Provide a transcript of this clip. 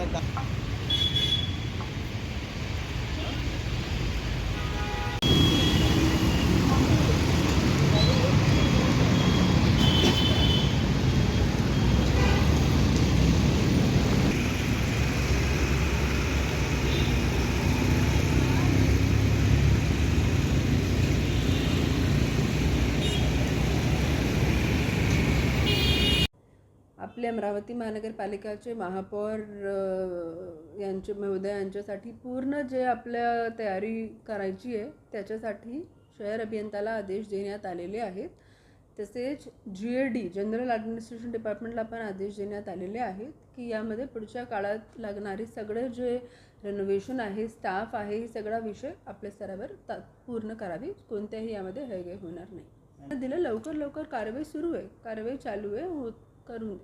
maganda. आपले अमरावती महानगरपालिकाचे महापौर यांचे महोदय यांच्यासाठी पूर्ण जे आपल्या तयारी करायची आहे त्याच्यासाठी शहर अभियंत्याला आदेश देण्यात आलेले आहेत. तसेच G A D general administration डिपार्टमेंटला पण आदेश देण्यात आलेले आहेत की यामध्ये पुढच्या काळात लागणारे सगळे जे रेनोव्हेशन आहे स्टाफ आहे हे सगळा विषय आपल्या स्तरावर ता पूर्ण करावी. कोणत्याही यामध्ये हयगय होणार नाही. दिलं लवकर लवकर कारवाई सुरू आहे. कारवाई चालू आहे. हो करून